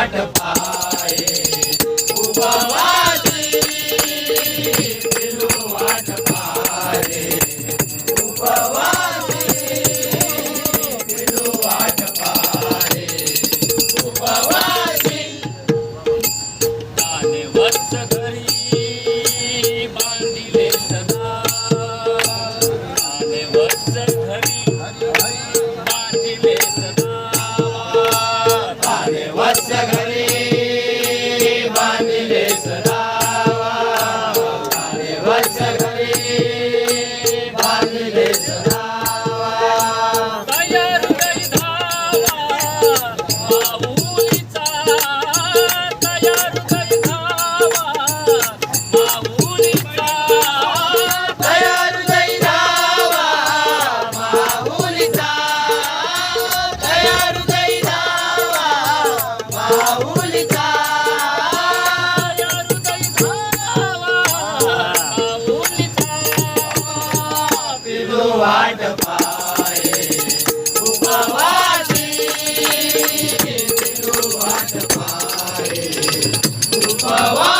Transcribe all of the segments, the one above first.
वाट पाये उभा वाट पाय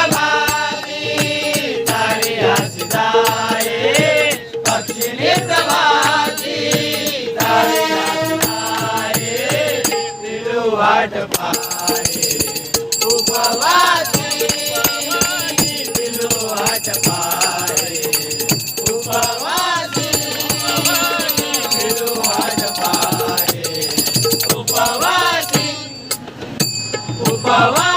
वाट पाहे. उपवासी पिलो वाट पाहे. उपवासी पिलो